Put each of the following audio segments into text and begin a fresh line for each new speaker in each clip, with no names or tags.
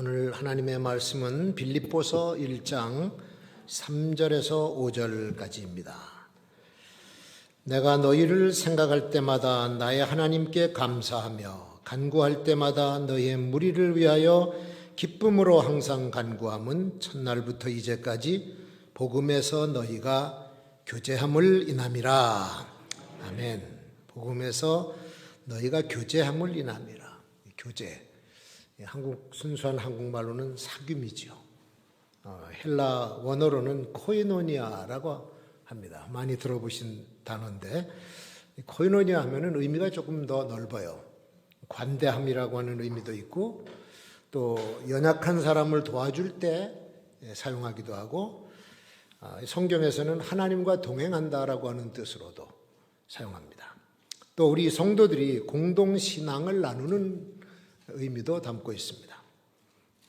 오늘 하나님의 말씀은 빌립보서 1장 3절에서 5절까지입니다. 내가 너희를 생각할 때마다 나의 하나님께 감사하며 간구할 때마다 너희의 무리를 위하여 기쁨으로 항상 간구함은 첫날부터 이제까지 복음에서 너희가 교제함을 인함이라. 아멘. 복음에서 너희가 교제함을 인함이라. 교제. 예, 한국 순수한 한국말로는 사귐이죠. 어, 헬라 원어로는 코이노니아라고 합니다. 많이 들어보신 단어인데 코이노니아 하면은 의미가 조금 더 넓어요. 관대함이라고 하는 의미도 있고 또 연약한 사람을 도와줄 때 예, 사용하기도 하고 아, 성경에서는 하나님과 동행한다라고 하는 뜻으로도 사용합니다. 또 우리 성도들이 공동 신앙을 나누는 의미도 담고 있습니다.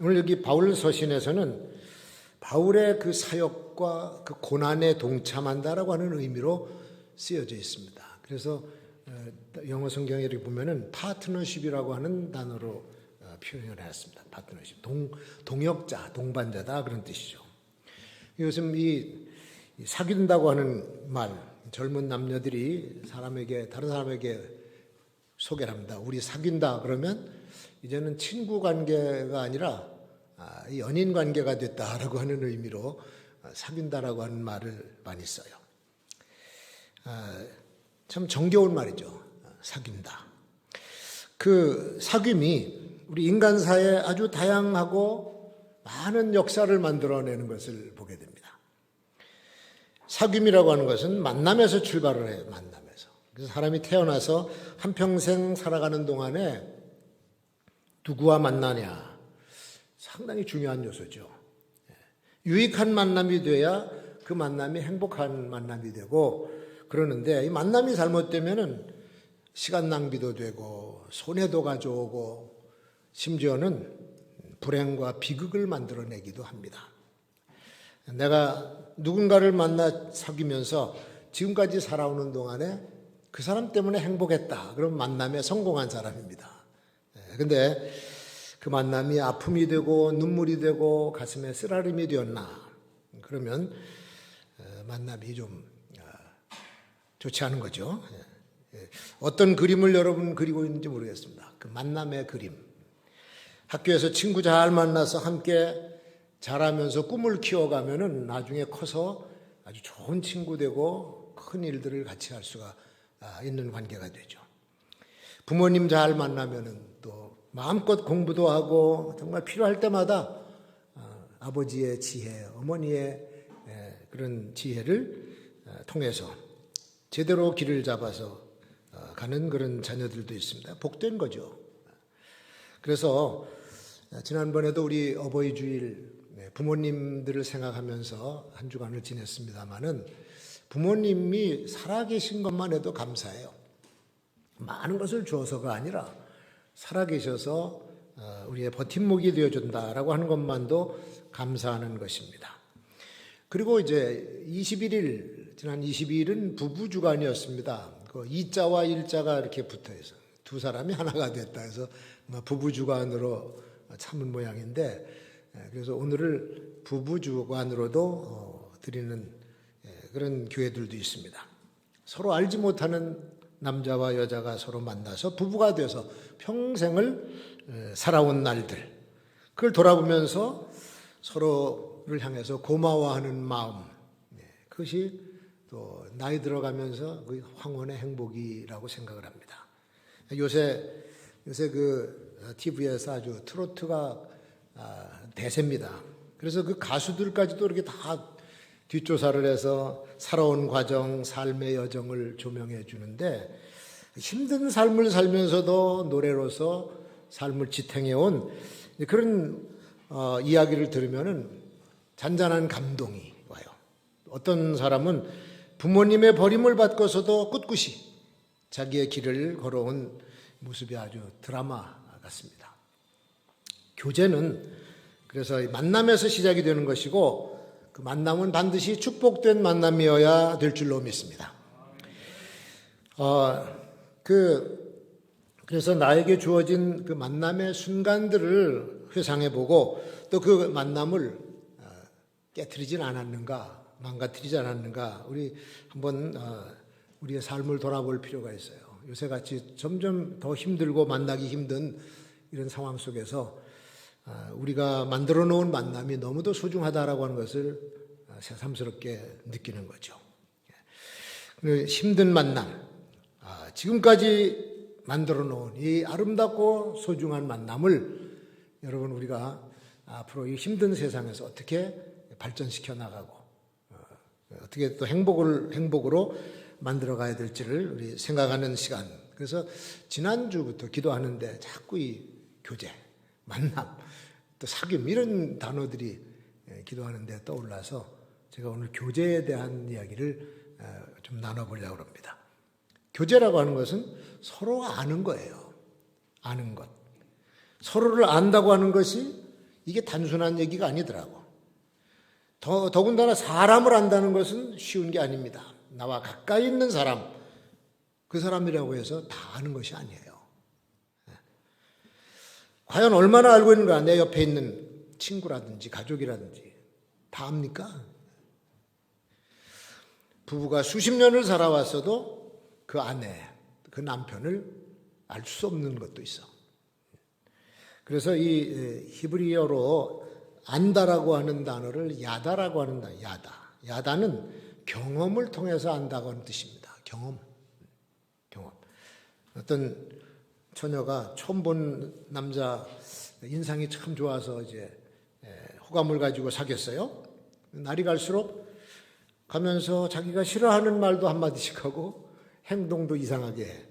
오늘 여기 바울 서신에서는 바울의 그 사역과 그 고난에 동참한다라고 하는 의미로 쓰여져 있습니다. 그래서 어, 영어 성경에 이렇게 보면은 파트너십이라고 하는 단어로 어, 표현을 했습니다. 파트너십. 동, 동역자, 동반자다 그런 뜻이죠. 요즘 이 사귄다고 하는 말, 젊은 남녀들이 사람에게, 다른 사람에게 소개를 합니다. 우리 사귄다 그러면 이제는 친구 관계가 아니라 아, 연인 관계가 됐다라고 하는 의미로 사귄다라고 하는 말을 많이 써요. 아, 참 정겨운 말이죠. 사귄다. 그 사귐이 우리 인간사에 아주 다양하고 많은 역사를 만들어내는 것을 보게 됩니다. 사귐이라고 하는 것은 만남에서 출발을 해요. 만남에서. 그래서 사람이 태어나서 한평생 살아가는 동안에 누구와 만나냐 상당히 중요한 요소죠. 유익한 만남이 돼야 그 만남이 행복한 만남이 되고 그러는데 이 만남이 잘못되면은 시간 낭비도 되고 손해도 가져오고 심지어는 불행과 비극을 만들어내기도 합니다. 내가 누군가를 만나 사귀면서 지금까지 살아오는 동안에 그 사람 때문에 행복했다. 그럼 만남에 성공한 사람입니다. 근데 그 만남이 아픔이 되고 눈물이 되고 가슴에 쓰라림이 되었나? 그러면 만남이 좀 좋지 않은 거죠. 어떤 그림을 여러분 그리고 있는지 모르겠습니다. 그 만남의 그림. 학교에서 친구 잘 만나서 함께 자라면서 꿈을 키워가면은 나중에 커서 아주 좋은 친구 되고 큰 일들을 같이 할 수가 있는 관계가 되죠. 부모님 잘 만나면은 또 마음껏 공부도 하고 정말 필요할 때마다 아버지의 지혜, 어머니의 그런 지혜를 통해서 제대로 길을 잡아서 가는 그런 자녀들도 있습니다. 복된 거죠. 그래서 지난번에도 우리 어버이 주일 부모님들을 생각하면서 한 주간을 지냈습니다마는 부모님이 살아계신 것만 해도 감사해요. 많은 것을 주어서가 아니라 살아계셔서 우리의 버팀목이 되어준다라고 하는 것만도 감사하는 것입니다. 그리고 이제 21일, 지난 22일은 부부 주간이었습니다. 그 2자와 1자가 이렇게 붙어 있어. 두 사람이 하나가 됐다 해서 부부 주간으로 참은 모양인데, 그래서 오늘을 부부 주간으로도 드리는 그런 교회들도 있습니다. 서로 알지 못하는 남자와 여자가 서로 만나서 부부가 돼서 평생을 살아온 날들, 그걸 돌아보면서 서로를 향해서 고마워하는 마음, 그것이 또 나이 들어가면서 그 황혼의 행복이라고 생각을 합니다. 요새 요새 그 TV에서 아주 트로트가 대세입니다. 그래서 그 가수들까지도 이렇게 다 뒷조사를 해서 살아온 과정, 삶의 여정을 조명해 주는데 힘든 삶을 살면서도 노래로서 삶을 지탱해 온 그런 어, 이야기를 들으면은 잔잔한 감동이 와요. 어떤 사람은 부모님의 버림을 받고서도 꿋꿋이 자기의 길을 걸어온 모습이 아주 드라마 같습니다. 교제는 그래서 만남에서 시작이 되는 것이고 그 만남은 반드시 축복된 만남이어야 될 줄로 믿습니다. 어, 그, 그래서 나에게 주어진 그 만남의 순간들을 회상해 보고 또 그 만남을 어, 깨뜨리진 않았는가, 망가뜨리지 않았는가, 우리 한번 어, 우리의 삶을 돌아볼 필요가 있어요. 요새 같이 점점 더 힘들고 만나기 힘든 이런 상황 속에서 아, 우리가 만들어 놓은 만남이 너무도 소중하다라고 하는 것을 아, 새삼스럽게 느끼는 거죠. 그 힘든 만남, 아, 지금까지 만들어 놓은 이 아름답고 소중한 만남을 여러분 우리가 앞으로 이 힘든 세상에서 어떻게 발전시켜 나가고 어, 어떻게 또 행복을 행복으로 만들어 가야 될지를 우리 생각하는 시간. 그래서 지난주부터 기도하는데 자꾸 이 교제, 만남, 또 사귐 이런 단어들이 예, 기도하는데 떠올라서 제가 오늘 교제에 대한 이야기를 어, 좀 나눠보려고 합니다. 교제라고 하는 것은 서로 아는 거예요. 아는 것. 서로를 안다고 하는 것이 이게 단순한 얘기가 아니더라고. 더, 더군다나 사람을 안다는 것은 쉬운 게 아닙니다. 나와 가까이 있는 사람, 그 사람이라고 해서 다 아는 것이 아니에요. 예. 과연 얼마나 알고 있는가? 내 옆에 있는 친구라든지 가족이라든지 다 압니까? 부부가 수십 년을 살아왔어도 그 아내, 그 남편을 알 수 없는 것도 있어. 그래서 이 히브리어로 안다라고 하는 단어를 야다라고 하는 단어, 야다. 야다는 경험을 통해서 안다고 하는 뜻입니다. 경험. 경험. 어떤 처녀가 처음 본 남자 인상이 참 좋아서 이제 호감을 가지고 사귀었어요. 날이 갈수록 가면서 자기가 싫어하는 말도 한마디씩 하고 행동도 이상하게 해.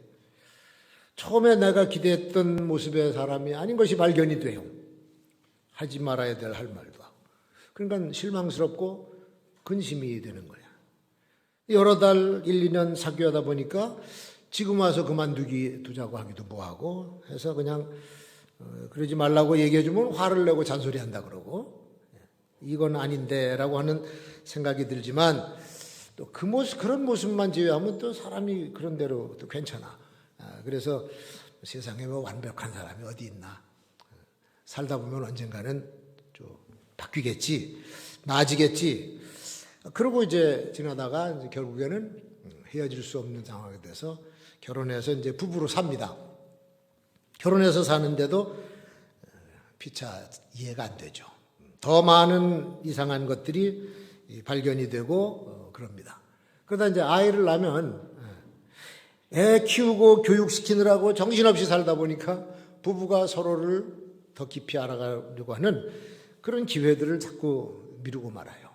처음에 내가 기대했던 모습의 사람이 아닌 것이 발견이 돼요. 하지 말아야 될 할 말도 하고. 그러니까 실망스럽고 근심이 되는 거야. 여러 달, 1, 2년 사귀어다 보니까 지금 와서 그만두기 두자고 하기도 뭐하고 해서 그냥 어, 그러지 말라고 얘기해 주면 화를 내고 잔소리 한다 그러고 이건 아닌데라고 하는 생각이 들지만 또 그 모습 그런 모습만 제외하면 또 사람이 그런 대로 또 괜찮아. 아, 그래서 세상에 뭐 완벽한 사람이 어디 있나. 살다 보면 언젠가는 좀 바뀌겠지. 나아지겠지. 그러고 이제 지나다가 이제 결국에는 헤어질 수 없는 상황이 돼서 결혼해서 이제 부부로 삽니다. 결혼해서 사는데도 피차 이해가 안 되죠. 더 많은 이상한 것들이 발견이 되고 그럽니다. 그러다 이제 아이를 낳으면 애 키우고 교육시키느라고 정신없이 살다 보니까 부부가 서로를 더 깊이 알아가려고 하는 그런 기회들을 자꾸 미루고 말아요.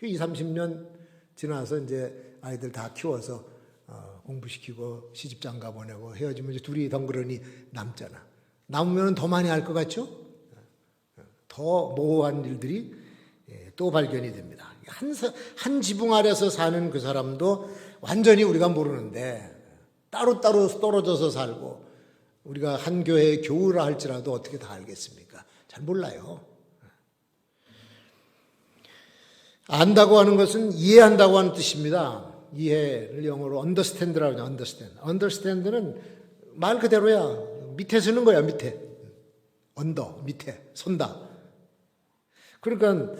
2, 30년 지나서 이제 아이들 다 키워서 어, 공부시키고 시집장 가 보내고 헤어지면 이제 둘이 덩그러니 남잖아. 남으면 더 많이 알것 같죠? 더 모호한 일들이 예, 또 발견이 됩니다. 한, 한 지붕 아래서 사는 그 사람도 완전히 우리가 모르는데 따로 따로 떨어져서 살고 우리가 한 교회의 교우라 할지라도 어떻게 다 알겠습니까? 잘 몰라요. 안다고 하는 것은 이해한다고 하는 뜻입니다. 이해를 영어로 understand라고 하죠. understand. understand는 말 그대로야. 밑에 서는 거야, 밑에. 언더, 밑에, 손다. 그러니까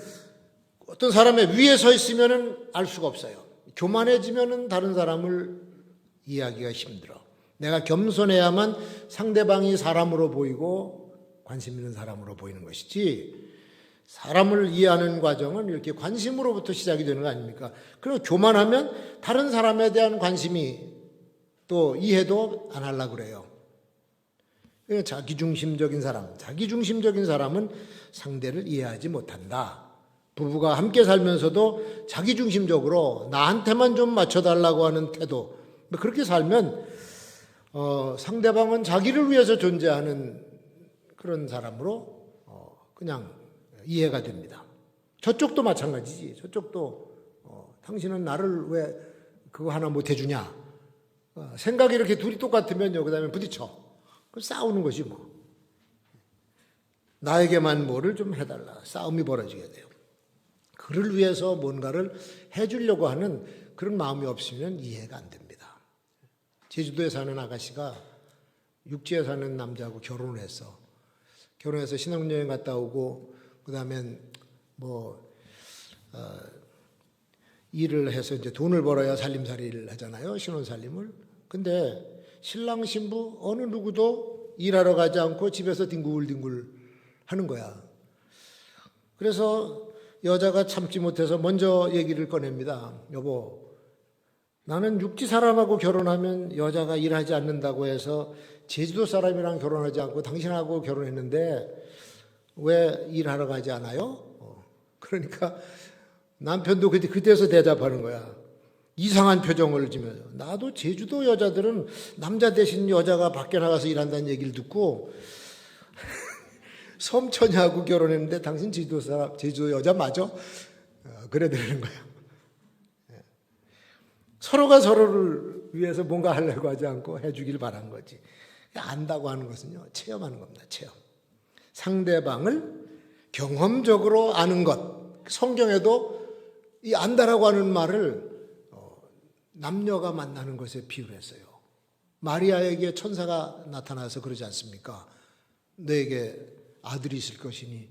어떤 사람의 위에 서 있으면은 알 수가 없어요. 교만해지면은 다른 사람을 이해하기가 힘들어. 내가 겸손해야만 상대방이 사람으로 보이고 관심 있는 사람으로 보이는 것이지 사람을 이해하는 과정은 이렇게 관심으로부터 시작이 되는 거 아닙니까? 그리고 교만하면 다른 사람에 대한 관심이 또 이해도 안 하려고 그래요. 자기중심적인 사람, 자기중심적인 사람은 상대를 이해하지 못한다. 부부가 함께 살면서도 자기중심적으로 나한테만 좀 맞춰달라고 하는 태도, 뭐 그렇게 살면 어, 상대방은 자기를 위해서 존재하는 그런 사람으로 어, 그냥 이해가 됩니다. 저쪽도 마찬가지지. 저쪽도 어, 당신은 나를 왜 그거 하나 못 해주냐? 어, 생각이 이렇게 둘이 똑같으면요. 그 다음에 부딪혀. 그 싸우는 것이 뭐. 나에게만 뭐를 좀 해달라. 싸움이 벌어지게 돼요. 그를 위해서 뭔가를 해주려고 하는 그런 마음이 없으면 이해가 안 됩니다. 제주도에 사는 아가씨가 육지에 사는 남자하고 결혼을 했어. 결혼해서 신혼여행 갔다 오고 그 다음엔 뭐 어, 일을 해서 이제 돈을 벌어야 살림살이를 하잖아요. 신혼살림을. 근데 신랑 신부 어느 누구도 일하러 가지 않고 집에서 뒹굴뒹굴 하는 거야. 그래서 여자가 참지 못해서 먼저 얘기를 꺼냅니다. 여보, 나는 육지 사람하고 결혼하면 여자가 일하지 않는다고 해서 제주도 사람이랑 결혼하지 않고 당신하고 결혼했는데 왜 일하러 가지 않아요? 어, 그러니까 남편도 그때 그때서 대답하는 거야. 이상한 표정을 지면서 나도 제주도 여자들은 남자 대신 여자가 밖에 나가서 일한다는 얘기를 듣고 섬처녀하고 결혼했는데 당신 제주도 사람 제주도 여자 맞아? 어, 그래 되는 거야. 예. 서로가 서로를 위해서 뭔가 하려고 하지 않고 해주길 바란 거지. 안다고 하는 것은요 체험하는 겁니다. 체험. 상대방을 경험적으로 아는 것. 성경에도 이 안다라고 하는 말을 어, 남녀가 만나는 것에 비유했어요. 마리아에게 천사가 나타나서 그러지 않습니까? 너에게 아들이 있을 것이니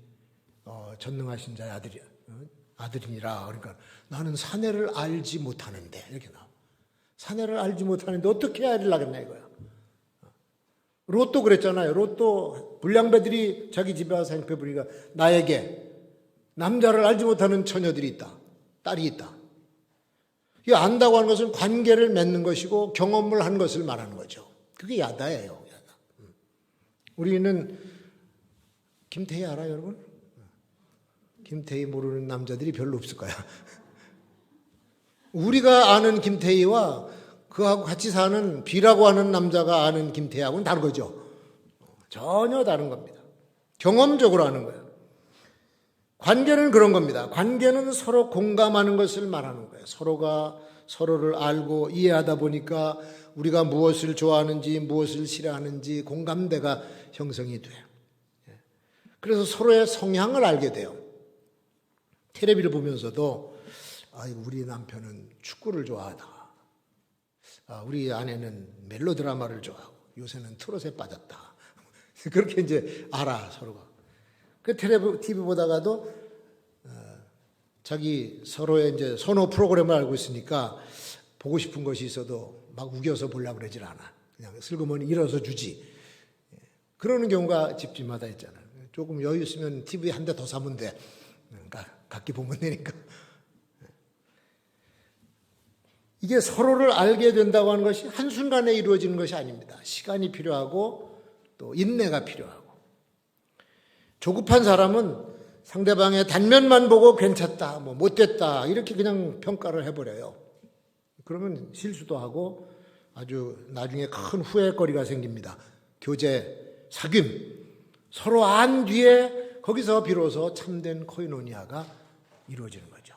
어, 전능하신 자의 아들이 어? 아들이니라. 그러니까 나는 사내를 알지 못하는데 이렇게 나. 사내를 알지 못하는데 어떻게 알려겠나 이거야. 로또 그랬잖아요. 로또 불량배들이 자기 집에 와서 행패 부리가 나에게 남자를 알지 못하는 처녀들이 있다. 딸이 있다. 이 안다고 하는 것은 관계를 맺는 것이고 경험을 한 것을 말하는 거죠. 그게 야다예요. 야다. 음. 우리는 김태희 알아요, 여러분? 김태희 모르는 남자들이 별로 없을 거야. 우리가 아는 김태희와 그하고 같이 사는 비라고 하는 남자가 아는 김태희하고는 다른 거죠. 전혀 다른 겁니다. 경험적으로 아는 거예요. 관계는 그런 겁니다. 관계는 서로 공감하는 것을 말하는 거예요. 서로가 서로를 알고 이해하다 보니까 우리가 무엇을 좋아하는지 무엇을 싫어하는지 공감대가 형성이 돼요. 예. 그래서 서로의 성향을 알게 돼요. 테레비를 보면서도 아, 우리 남편은 축구를 좋아하다. 아, 우리 아내는 멜로 드라마를 좋아하고 요새는 트롯에 빠졌다. 그렇게 이제 알아 서로가. 그 텔레비 보다가도 어, 자기 서로의 이제 선호 프로그램을 알고 있으니까 보고 싶은 것이 있어도 막 우겨서 보려고 그러질 않아. 그냥 슬그머니 일어서 주지. 예. 그러는 경우가 집집마다 있잖아요. 조금 여유 있으면 TV 한 대 더 사면 돼. 그러니까 각기 보면 되니까. 이게 서로를 알게 된다고 하는 것이 한순간에 이루어지는 것이 아닙니다. 시간이 필요하고 또 인내가 필요하고. 조급한 사람은 상대방의 단면만 보고 괜찮다, 뭐 못됐다, 이렇게 그냥 평가를 해버려요. 그러면 실수도 하고 아주 나중에 큰 후회거리가 생깁니다. 교제, 사귐. 서로 안 뒤에 거기서 비로소 참된 코이노니아가 이루어지는 거죠.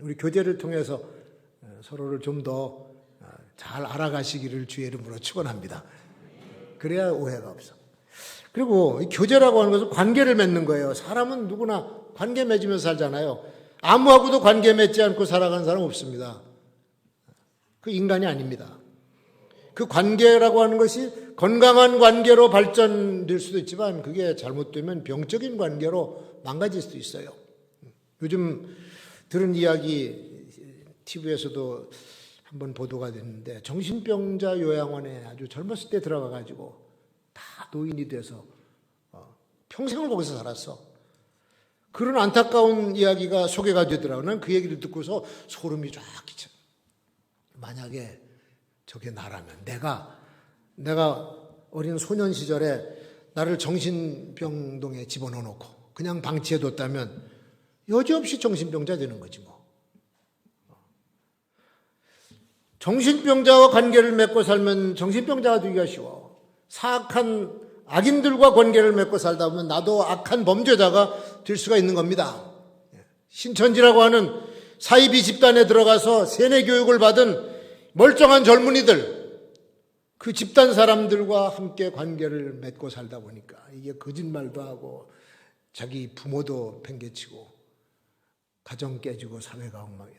우리 교제를 통해서 서로를 좀 더 잘 알아가시기를 주의 이름으로 축원합니다. 그래야 오해가 없어. 그리고 교제라고 하는 것은 관계를 맺는 거예요. 사람은 누구나 관계 맺으면서 살잖아요. 아무하고도 관계 맺지 않고 살아가는 사람 없습니다. 그 인간이 아닙니다. 그 관계라고 하는 것이 건강한 관계로 발전될 수도 있지만 그게 잘못되면 병적인 관계로 망가질 수도 있어요. 요즘 들은 이야기 TV에서도 한번 보도가 됐는데 정신병자 요양원에 아주 젊었을 때 들어가 가지고 다 노인이 돼서 어, 평생을 거기서 살았어. 그런 안타까운 이야기가 소개가 되더라고요. 난그 얘기를 듣고서 소름이 쫙 끼쳐. 만약에 저게 나라면 내가 내가 어린 소년 시절에 나를 정신병동에 집어넣어 놓고 그냥 방치해 뒀다면 여지없이 정신병자 되는 거지 뭐. 정신병자와 관계를 맺고 살면 정신병자가 되기가 쉬워. 사악한 악인들과 관계를 맺고 살다 보면 나도 악한 범죄자가 될 수가 있는 겁니다. 신천지라고 하는 사이비 집단에 들어가서 세뇌 교육을 받은 멀쩡한 젊은이들, 그 집단 사람들과 함께 관계를 맺고 살다 보니까 이게 거짓말도 하고 자기 부모도 팽개치고 가정 깨지고 사회가 엉망이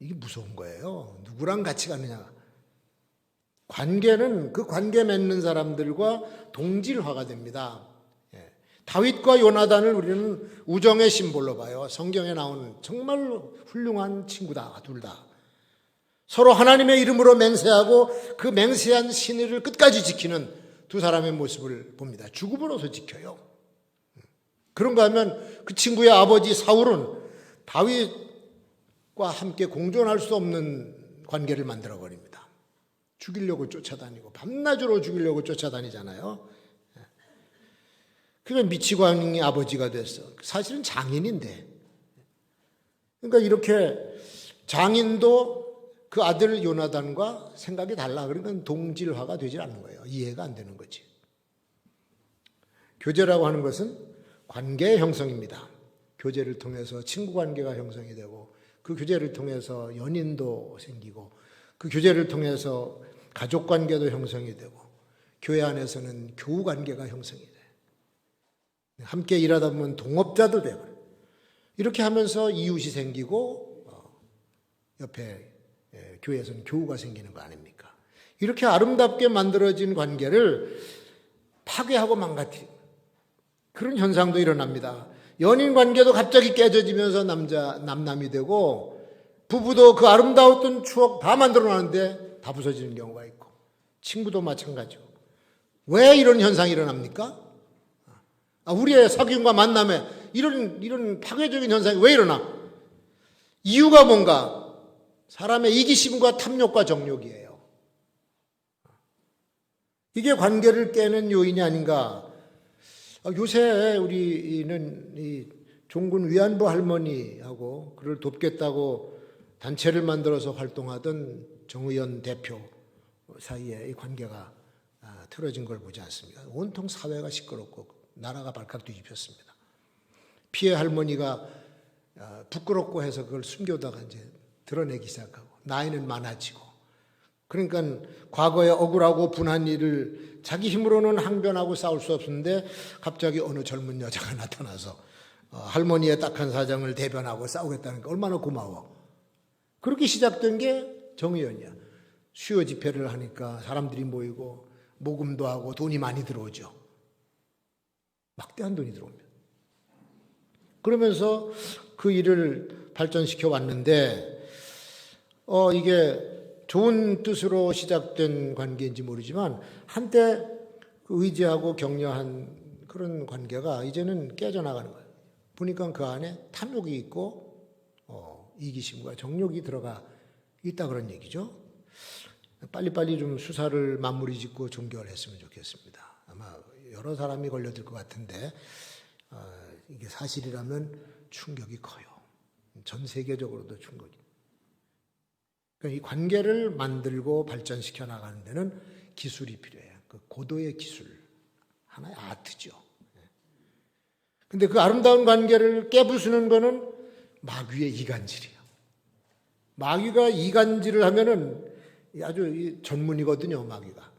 이게 무서운 거예요. 누구랑 같이 가느냐. 관계는 그 관계 맺는 사람들과 동질화가 됩니다. 예. 다윗과 요나단을 우리는 우정의 심볼로 봐요. 성경에 나온 정말 훌륭한 친구다, 둘 다. 서로 하나님의 이름으로 맹세하고 그 맹세한 신의를 끝까지 지키는 두 사람의 모습을 봅니다. 죽음으로서 지켜요. 그런가 하면 그 친구의 아버지 사울은 다윗 과 함께 공존할 수 없는 관계를 만들어 버립니다. 죽이려고 쫓아다니고 밤낮으로 죽이려고 쫓아다니잖아요. 그게 미치광이 아버지가 됐어. 사실은 장인인데. 그러니까 이렇게 장인도 그 아들 요나단과 생각이 달라. 그러니까 동질화가 되질 않는 거예요. 이해가 안 되는 거지. 교제라고 하는 것은 관계의 형성입니다. 교제를 통해서 친구 관계가 형성이 되고 그 교제를 통해서 연인도 생기고 그 교제를 통해서 가족 관계도 형성이 되고 교회 안에서는 교우 관계가 형성이 돼. 함께 일하다 보면 동업자도 되고 이렇게 하면서 이웃이 생기고 어, 옆에 예, 교회에서는 교우가 생기는 거 아닙니까? 이렇게 아름답게 만들어진 관계를 파괴하고 망가뜨린 그런 현상도 일어납니다. 연인 관계도 갑자기 깨져지면서 남자 남남이 되고 부부도 그 아름다웠던 추억 다 만들어 놨는데 다 부서지는 경우가 있고 친구도 마찬가지고 왜 이런 현상이 일어납니까? 아, 우리의 사귐과 만남에 이런 이런 파괴적인 현상이 왜 일어나? 이유가 뭔가? 사람의 이기심과 탐욕과 정욕이에요. 이게 관계를 깨는 요인이 아닌가? 아, 요새 우리는 이 종군 위안부 할머니하고 그를 돕겠다고 단체를 만들어서 활동하던 정의연 대표 사이에 이 관계가 아, 틀어진 걸 보지 않습니까? 온통 사회가 시끄럽고 나라가 발칵 뒤집혔습니다. 피해 할머니가 아, 부끄럽고 해서 그걸 숨겨다가 이제 드러내기 시작하고 나이는 많아지고 그러니까 과거에 억울하고 분한 일을 자기 힘으로는 항변하고 싸울 수 없었는데 갑자기 어느 젊은 여자가 나타나서 어, 할머니의 딱한 사정을 대변하고 싸우겠다는 게 얼마나 고마워. 그렇게 시작된 게 정의연이야. 수요 집회를 하니까 사람들이 모이고 모금도 하고 돈이 많이 들어오죠. 막대한 돈이 들어옵니다. 그러면서 그 일을 발전시켜 왔는데 어 이게 좋은 뜻으로 시작된 관계인지 모르지만 한때 그 의지하고 격려한 그런 관계가 이제는 깨져나가는 거예요. 보니까 그 안에 탐욕이 있고 어, 이기심과 정욕이 들어가 있다 그런 얘기죠. 빨리빨리 좀 수사를 마무리 짓고 종결했으면 좋겠습니다. 아마 여러 사람이 걸려들 것 같은데 어, 이게 사실이라면 충격이 커요. 전 세계적으로도 충격이. 그러니까 이 관계를 만들고 발전시켜 나가는 데는 기술이 필요해요. 그 고도의 기술. 하나의 아트죠. 근데 그 아름다운 관계를 깨부수는 거는 마귀의 이간질이에요. 마귀가 이간질을 하면은 아주 전문이거든요, 마귀가.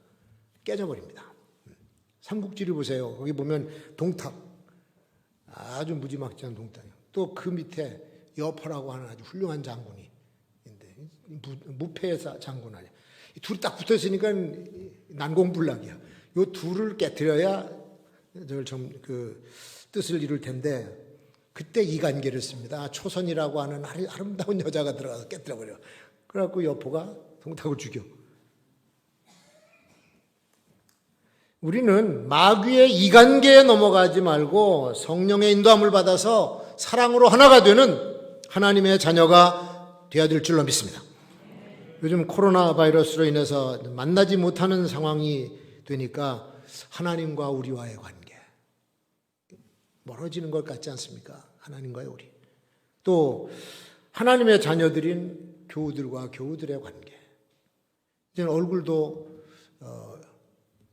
깨져버립니다. 삼국지를 보세요. 거기 보면 동탁. 아주 무지막지한 동탁이요. 또 그 밑에 여포라고 하는 아주 훌륭한 장군이 무패 장군 아니야. 둘이 딱 붙어 있으니까 난공불락이야. 요 둘을 깨뜨려야 좀그 뜻을 이룰 텐데 그때 이 관계를 씁니다. 초선이라고 하는 아름다운 여자가 들어가서 깨뜨려 버려. 그래갖고 여포가 동탁을 죽여. 우리는 마귀의 이관계에 넘어가지 말고 성령의 인도함을 받아서 사랑으로 하나가 되는 하나님의 자녀가 되어야 될 줄로 믿습니다. 요즘 코로나 바이러스로 인해서 만나지 못하는 상황이 되니까 하나님과 우리와의 관계 멀어지는 것 같지 않습니까? 하나님과의 우리. 또 하나님의 자녀들인 교우들과 교우들의 관계. 이제는 얼굴도 어,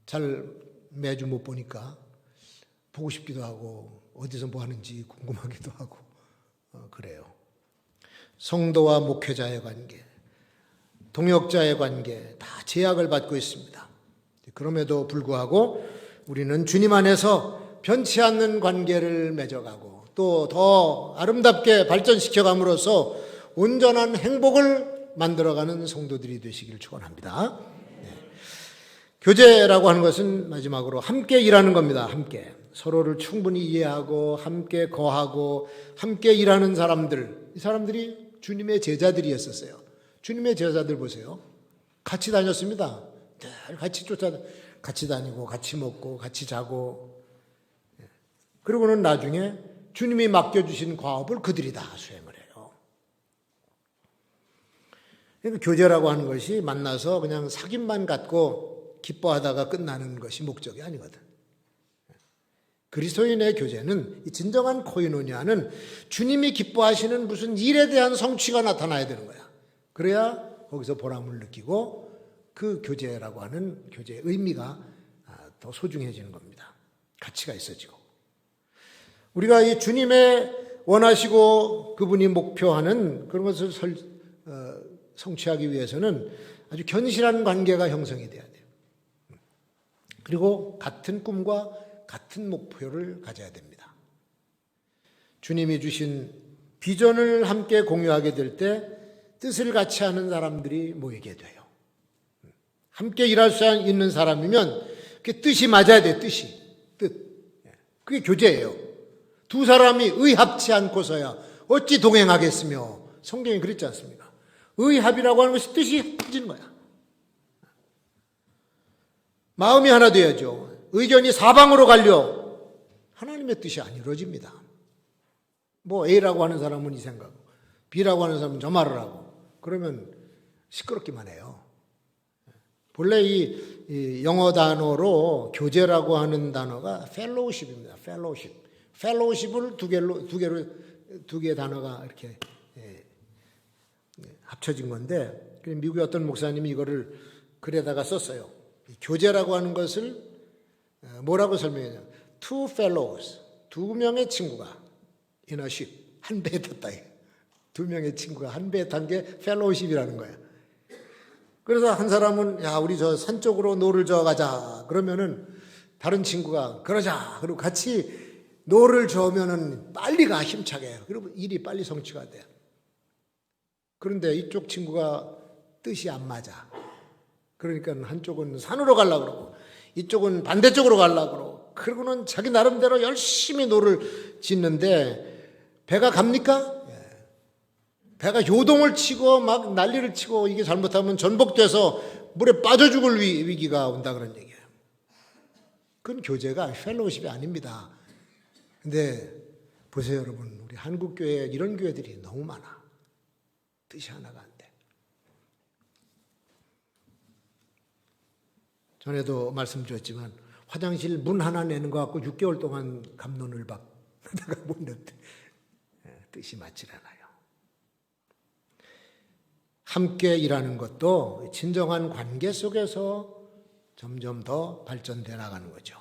잘 매주 못 보니까 보고 싶기도 하고 어디서 뭐 하는지 궁금하기도 하고 어, 그래요. 성도와 목회자의 관계, 동역자의 관계 다 제약을 받고 있습니다. 그럼에도 불구하고 우리는 주님 안에서 변치 않는 관계를 맺어가고 또 더 아름답게 발전시켜 감으로써 온전한 행복을 만들어가는 성도들이 되시기를 축원합니다. 네. 교제라고 하는 것은 마지막으로 함께 일하는 겁니다. 함께. 서로를 충분히 이해하고 함께 거하고 함께 일하는 사람들. 이 사람들이 주님의 제자들이었었어요. 주님의 제자들 보세요. 같이 다녔습니다. 늘 같이 쫓아 같이 다니고 같이 먹고 같이 자고 예. 그리고는 나중에 주님이 맡겨주신 과업을 그들이 다 수행을 해요. 그러니까 교제라고 하는 것이 만나서 그냥 사귐만 갖고 기뻐하다가 끝나는 것이 목적이 아니거든. 그리스도인의 교제는 이 진정한 코이노니아는 주님이 기뻐하시는 무슨 일에 대한 성취가 나타나야 되는 거야. 그래야 거기서 보람을 느끼고 그 교제라고 하는 교제의 의미가 아, 더 소중해지는 겁니다. 가치가 있어지고. 우리가 이 주님의 원하시고 그분이 목표하는 그런 것을 설, 어, 성취하기 위해서는 아주 견실한 관계가 형성이 돼야 돼요. 그리고 같은 꿈과 같은 목표를 가져야 됩니다. 주님이 주신 비전을 함께 공유하게 될 때 뜻을 같이 하는 사람들이 모이게 돼요. 함께 일할 수 있는 사람이면 그 뜻이 맞아야 돼, 뜻이. 뜻. 그게 교제예요. 두 사람이 의합치 않고서야 어찌 동행하겠으며 성경이 그랬지 않습니까? 의합이라고 하는 것이 뜻이 합해지는 거야. 마음이 하나 돼야죠. 의견이 사방으로 갈려 하나님의 뜻이 안 이루어집니다. 뭐 A라고 하는 사람은 이 생각, B라고 하는 사람은 저 말을 하고 그러면 시끄럽기만 해요. 본래 이, 이 영어 단어로 교제라고 하는 단어가 fellowship입니다. fellowship. fellowship을 두 개로 두 개로 두 개의 단어가 이렇게 예, 합쳐진 건데 미국의 어떤 목사님이 이거를 글에다가 썼어요. 교제라고 하는 것을 어, 뭐라고 설명했냐? Two fellows, 두 명의 친구가 in a ship, 한 배에 탔다. 두 명의 친구가 한 배에 탄게 fellowship이라는 거야. 그래서 한 사람은 야 우리 저 산 쪽으로 노를 저어 가자. 그러면은 다른 친구가 그러자. 그리고 같이 노를 저으면은 빨리 가 힘차게. 그리고 일이 빨리 성취가 돼. 그런데 이쪽 친구가 뜻이 안 맞아. 그러니까 한쪽은 산으로 가려고 그러고 이쪽은 반대쪽으로 가려고 그러고 그러고는 자기 나름대로 열심히 노를 짓는데 배가 갑니까? 예. 배가 요동을 치고 막 난리를 치고 이게 잘못하면 전복돼서 물에 빠져 죽을 위, 기가 온다 그런 얘기예요. 그건 교제가 펠로우십이 아닙니다. 근데 보세요 여러분 우리 한국 교회 이런 교회들이 너무 많아. 뜻이 하나가 안 돼. 전에도 말씀드렸지만 화장실 문 하나 내는 거 갖고 6개월 동안 감론을 받다가 못 냈대. 예, 뜻이 맞질 않아요. 함께 일하는 것도 진정한 관계 속에서 점점 더 발전돼 나가는 거죠.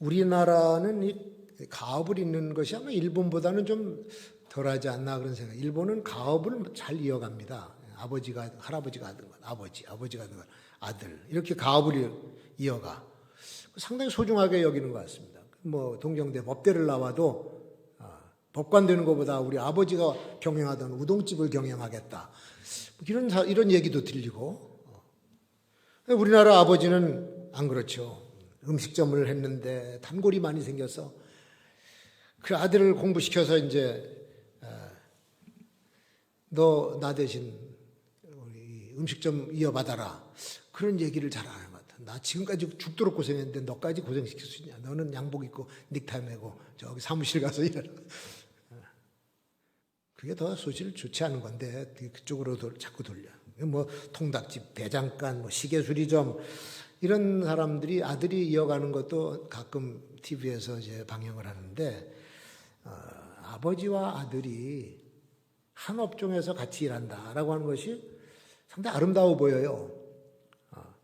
우리나라는 이 가업을 잇는 것이 아마 일본보다는 좀 덜하지 않나 그런 생각. 일본은 가업을 잘 이어갑니다. 아버지가 할아버지가 하던 것, 아버지, 아버지가 하던 것, 아들 이렇게 가업을 이어가 상당히 소중하게 여기는 것 같습니다. 뭐 동경대 법대를 나와도 아, 법관 되는 것보다 우리 아버지가 경영하던 우동집을 경영하겠다. 이런 이런 얘기도 들리고 우리나라 아버지는 안 그렇죠. 음식점을 했는데 단골이 많이 생겨서 그 아들을 공부시켜서 이제 너 나 대신 음식점 이어받아라. 그런 얘기를 잘안 같아. 나 지금까지 죽도록 고생했는데 너까지 고생시킬 수 있냐. 너는 양복 입고 닉타이 매고 저기 사무실 가서 일하라. 그게 더 소질 좋지 않은 건데 그쪽으로 자꾸 돌려. 뭐 통닭집, 배장간, 뭐 시계수리점 이런 사람들이 아들이 이어가는 것도 가끔 TV에서 이제 방영을 하는데 어, 아버지와 아들이 한 업종에서 같이 일한다라고 하는 것이 상당히 아름다워 보여요. 어,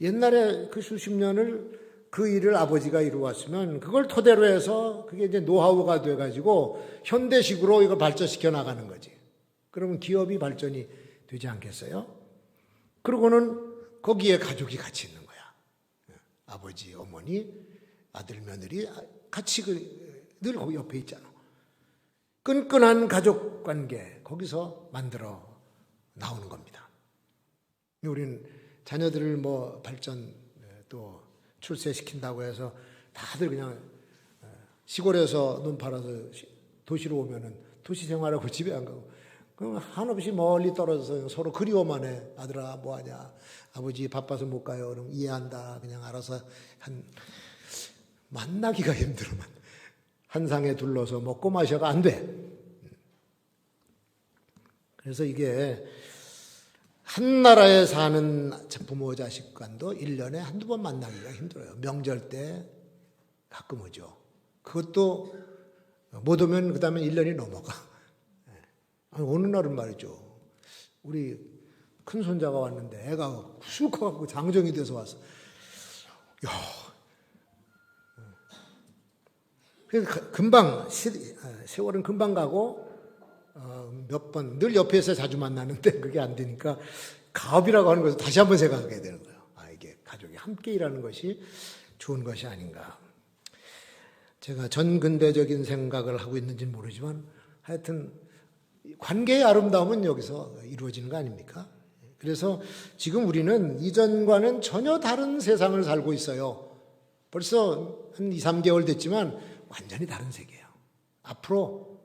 옛날에 그 수십 년을 그 일을 아버지가 이루었으면 그걸 토대로 해서 그게 이제 노하우가 돼가지고 현대식으로 이걸 발전시켜 나가는 거지. 그러면 기업이 발전이 되지 않겠어요? 그러고는 거기에 가족이 같이 있는 거야. 아버지, 어머니, 아들, 며느리 같이 늘 거기 옆에 있잖아. 끈끈한 가족 관계 거기서 만들어 나오는 겁니다. 우리는 자녀들을 뭐 발전 예, 또 출세시킨다고 해서 다들 그냥 어, 시골에서 눈 팔아서 시- 도시로 오면은 도시 생활하고 집에 안 가고. 그럼 한없이 멀리 떨어져서 서로 그리워만 해. 아들아 뭐하냐? 아버지 바빠서 못 가요. 그럼 이해한다. 그냥 알아서 한 만나기가 힘들어만. 한 상에 둘러서 먹고 마셔가 안 돼. 그래서 이게 한 나라에 사는 부모 자식 간도 1년에 한두 번 만나기가 힘들어요. 명절 때 가끔 오죠. 그것도 못 오면 그 다음에 1년이 넘어가. 예. 아니, 어느 날은 말이죠. 우리 큰 손자가 왔는데 애가 쑥 커갖고 장정이 돼서 왔어. 그래서 가- 금방 시, 어, 세월은 금방 가고 어, 몇 번 늘 옆에서 자주 만나는데 그게 안 되니까 가업이라고 하는 것을 다시 한번 생각하게 되는 거예요. 아 이게 가족이 함께 일하는 것이 좋은 것이 아닌가. 제가 전근대적인 생각을 하고 있는지는 모르지만 하여튼 관계의 아름다움은 여기서 이루어지는 거 아닙니까? 그래서 지금 우리는 이전과는 전혀 다른 세상을 살고 있어요. 벌써 한 2, 3개월 됐지만 완전히 다른 세계예요. 앞으로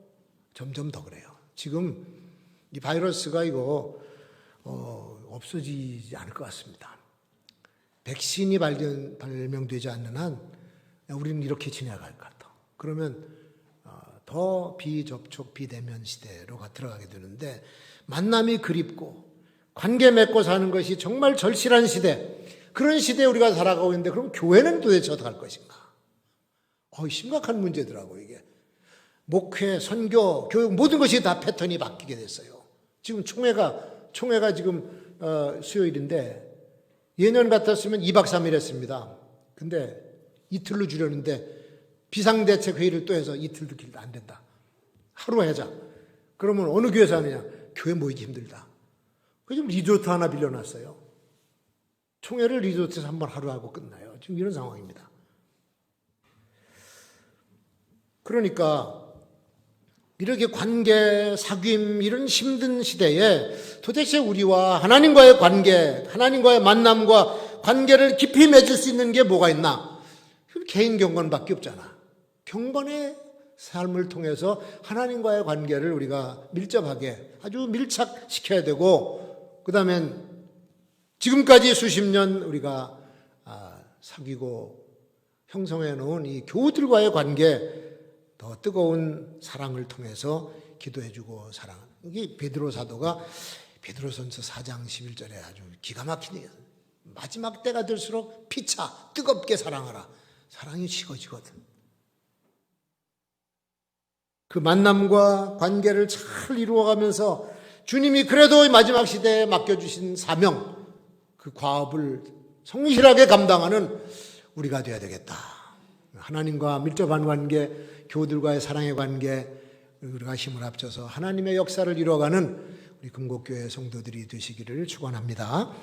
점점 더 그래요. 지금 이 바이러스가 이거 어, 없어지지 않을 것 같습니다. 백신이 발견, 발명되지 않는 한 우리는 이렇게 지나갈 것 같아. 그러면 어, 더 비접촉, 비대면 시대로 가- 들어가게 되는데 만남이 그립고 관계 맺고 사는 것이 정말 절실한 시대. 그런 시대에 우리가 살아가고 있는데 그럼 교회는 도대체 어떻게 할 것인가? 어, 심각한 문제더라고 이게. 목회, 선교, 교육 모든 것이 다 패턴이 바뀌게 됐어요. 지금 총회가 총회가 지금 어, 수요일인데 예년 같았으면 2박 3일 했습니다. 근데 이틀로 줄였는데 비상대책 회의를 또 해서 이틀도 길다 안 된다. 하루 하자. 그러면 어느 교회에서 하느냐? 교회 모이기 힘들다. 그래서 리조트 하나 빌려놨어요. 총회를 리조트에서 한 번 하루 하고 끝나요. 지금 이런 상황입니다. 그러니까 이렇게 관계, 사귐 이런 힘든 시대에 도대체 우리와 하나님과의 관계, 하나님과의 만남과 관계를 깊이 맺을 수 있는 게 뭐가 있나? 개인 경건밖에 없잖아. 경건의 삶을 통해서 하나님과의 관계를 우리가 밀접하게 아주 밀착시켜야 되고, 그 다음엔 지금까지 수십 년 우리가 아, 사귀고 형성해 놓은 이 교우들과의 관계, 더 뜨거운 사랑을 통해서 기도해주고 사랑. 이게 베드로 사도가 베드로전서 4장 11절에 아주 기가 막히네. 마지막 때가 될수록 피차 뜨겁게 사랑하라. 사랑이 식어지거든. 그 만남과 관계를 잘 이루어가면서 주님이 그래도 마지막 시대에 맡겨주신 사명, 그 과업을 성실하게 감당하는 우리가 되어야 되겠다. 하나님과 밀접한 관계, 교우들과의 사랑의 관계, 우리가 힘을 합쳐서 하나님의 역사를 이루어가는 우리 금곡교회 성도들이 되시기를 축원합니다.